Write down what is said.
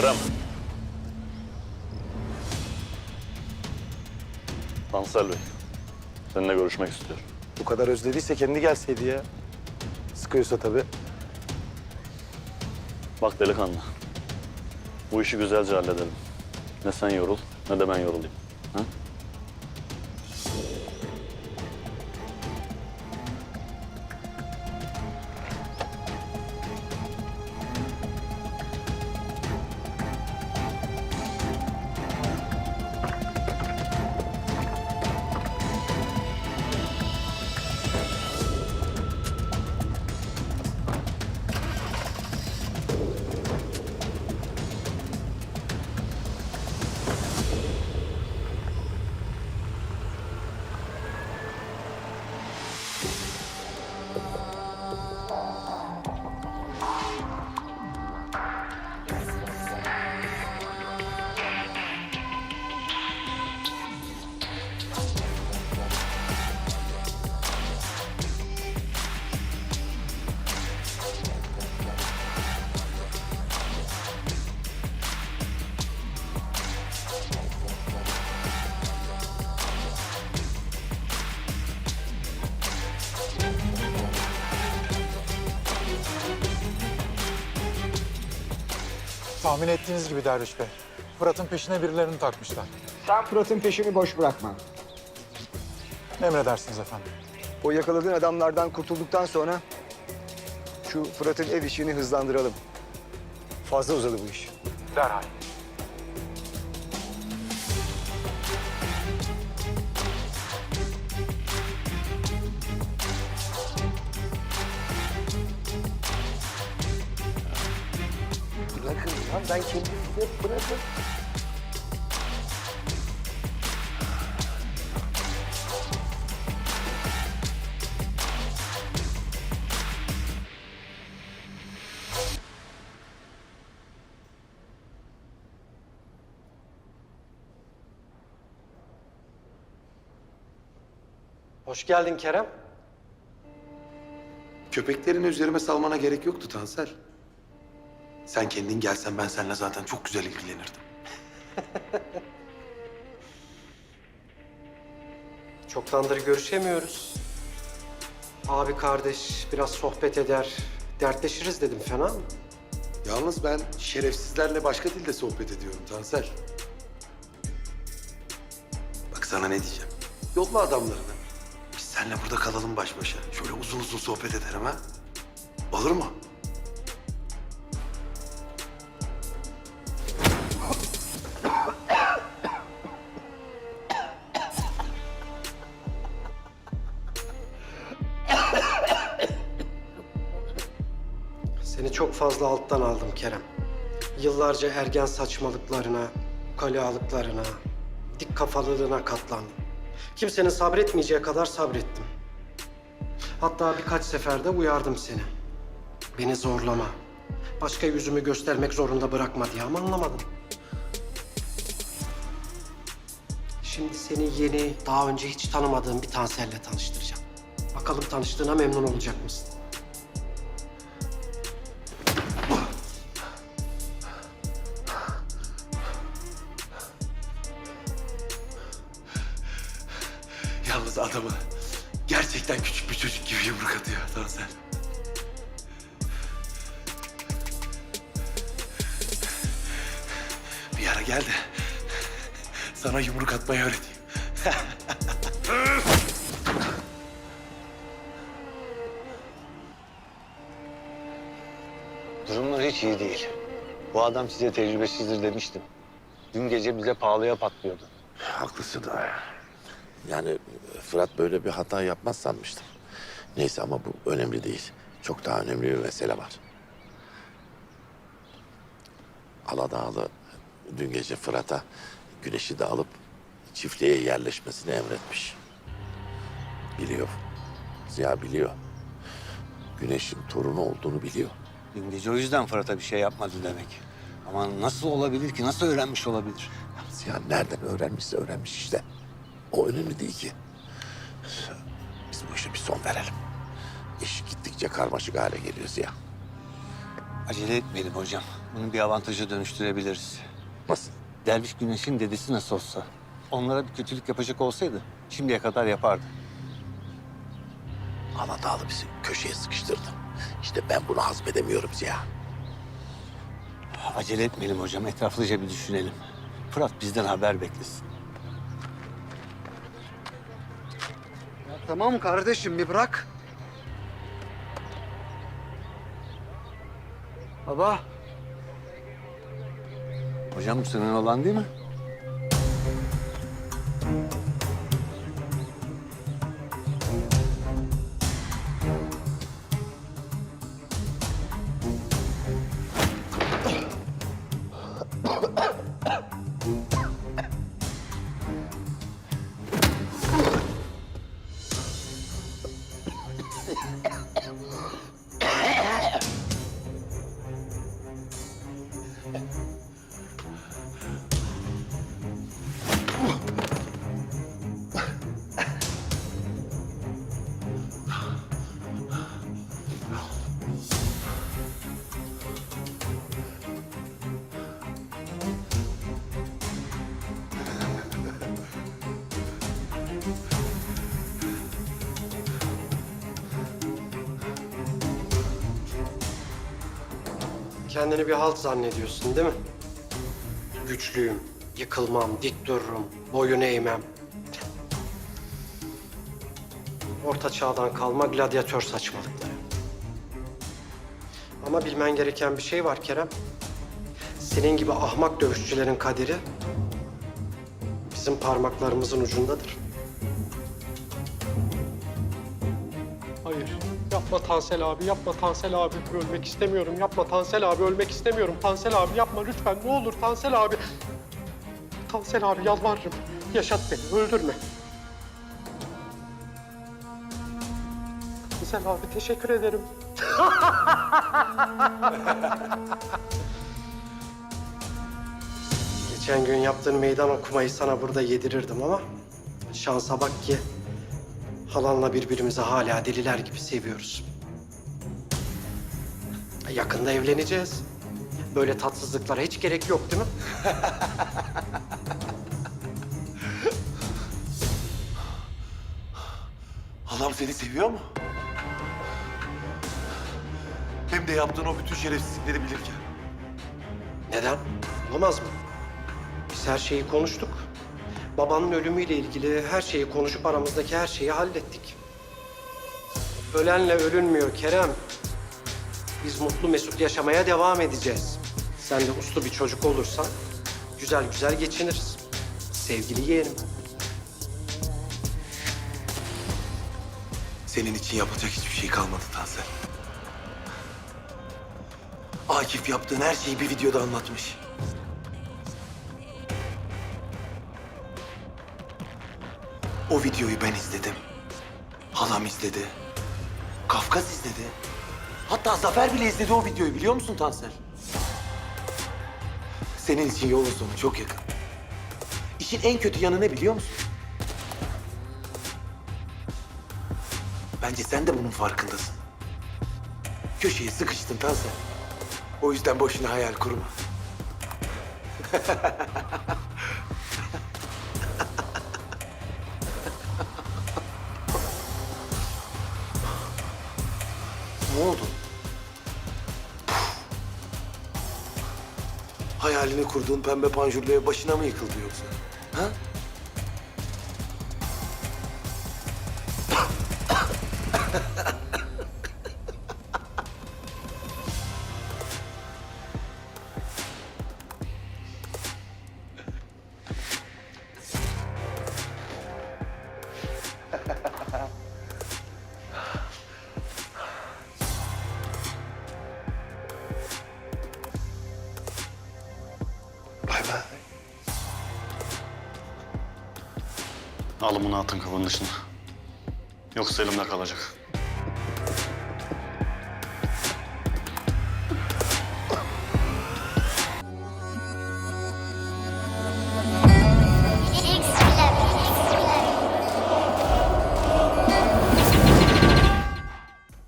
Kerem. Tansel Bey. Seninle görüşmek istiyor. Bu kadar özlediyse kendi gelseydi ya. Sıkıyorsa tabii. Bak delikanlı. Bu işi güzelce halledelim. Ne sen yorul ne de ben yorulayım. Ha? Tahmin ettiğiniz gibi Derviş Bey. Fırat'ın peşine birilerini takmışlar. Sen Fırat'ın peşini boş bırakma. Emredersiniz efendim. O yakaladığın adamlardan kurtulduktan sonra şu Fırat'ın ev işini hızlandıralım. Fazla uzadı bu iş. Derhal. Bırakın lan ben kendimi bırakın. Hoş geldin Kerem. Köpeklerini üzerime salmana gerek yoktu Tansel. Sen kendin gelsen ben seninle zaten çok güzel ilgilenirdim. Çoktandır görüşemiyoruz. Abi kardeş biraz sohbet eder, dertleşiriz dedim fena mı? Yalnız ben şerefsizlerle başka dilde sohbet ediyorum Tansel. Bak sana ne diyeceğim. Yolla adamlarını. Biz seninle burada kalalım baş başa. Şöyle uzun uzun sohbet edelim ha. Olur mu? Seni çok fazla alttan aldım Kerem. Yıllarca ergen saçmalıklarına, ukalalıklarına, dik kafalılığına katlandım. Kimsenin sabretmeyeceği kadar sabrettim. Hatta birkaç seferde uyardım seni. Beni zorlama. Başka yüzümü göstermek zorunda bırakma diye ama anlamadın. Şimdi seni yeni, daha önce hiç tanımadığım bir Tansel'le tanıştıracağım. Bakalım tanıştığına memnun olacak mısın? Yalnız adamı gerçekten küçük bir çocuk gibi yumruk atıyor Tansel. Bir ara gel de sana yumruk atmayı öğreteyim. Durumlar hiç iyi değil. Bu adam size tecrübesizdir demiştim. Dün gece bize pahalıya patlıyordu. Haklısın ha. Yani Fırat böyle bir hata yapmaz sanmıştım. Neyse ama bu önemli değil. Çok daha önemli bir mesele var. Aladağlı dün gece Fırat'a güneşi de alıp çiftliğe yerleşmesini emretmiş. Biliyor. Ziya biliyor. Güneşin torunu olduğunu biliyor. Dün gece o yüzden Fırat'a bir şey yapmadı demek. Ama nasıl olabilir ki? Nasıl öğrenmiş olabilir? Ziya nereden öğrenmişse öğrenmiş işte. O önemli değil ki. Biz bu işe bir son verelim. İş gittikçe karmaşık hale geliyor Ziya. Acele etmeyelim hocam. Bunu bir avantaja dönüştürebiliriz. Nasıl? Derviş Güneş'in dedesi nasıl olsa. Onlara bir kötülük yapacak olsaydı şimdiye kadar yapardı. Anadağlı bizi köşeye sıkıştırdı. İşte ben bunu hazmedemiyorum Ziya. Acele etmeyelim hocam. Etraflıca bir düşünelim. Fırat bizden haber beklesin. Tamam kardeşim bir bırak. Baba. Hocam bu senin olan değil mi? Kendini bir halt zannediyorsun değil mi? Güçlüyüm, yıkılmam, dik dururum, boyun eğmem. Orta çağdan kalma gladyatör saçmalıkları. Ama bilmen gereken bir şey var Kerem. Senin gibi ahmak dövüşçülerin kaderi bizim parmaklarımızın ucundadır. Yapma Tansel abi, yapma Tansel abi. Ölmek istemiyorum. Yapma Tansel abi, ölmek istemiyorum. Tansel abi yapma lütfen. Ne olur Tansel abi. Tansel abi yalvarırım. Yaşat beni, öldürme. Tansel abi teşekkür ederim. Geçen gün yaptığın meydan okumayı sana burada yedirirdim ama şansa bak ki halanla birbirimizi hala deliler gibi seviyoruz. Yakında evleneceğiz. Böyle tatsızlıklara hiç gerek yok değil mi? Halam seni seviyor mu? Hem de yaptığın o bütün şerefsizlikleri bilirken. Neden? Olamaz mı? Biz her şeyi konuştuk. Babanın ölümüyle ilgili her şeyi konuşup aramızdaki her şeyi hallettik. Ölenle ölünmüyor Kerem. Biz mutlu mesut yaşamaya devam edeceğiz. Sen de uslu bir çocuk olursan güzel güzel geçiniriz. Sevgili yeğenim. Senin için yapacak hiçbir şey kalmadı Tansel. Akif yaptığın her şeyi bir videoda anlatmış. O videoyu ben izledim. Halam izledi. Kafkas izledi. Hatta Zafer bile izledi o videoyu biliyor musun Tansel? Senin için yolun sonu çok yakın. İşin en kötü yanı ne biliyor musun? Bence sen de bunun farkındasın. Köşeye sıkıştın Tansel. O yüzden boşuna hayal kurma. ne oldu? Hayalini kurduğun pembe panjurlu ev başına mı yıkıldı yoksa? Ha? Alın bunu atın kapının dışına. Yoksa elimde kalacak.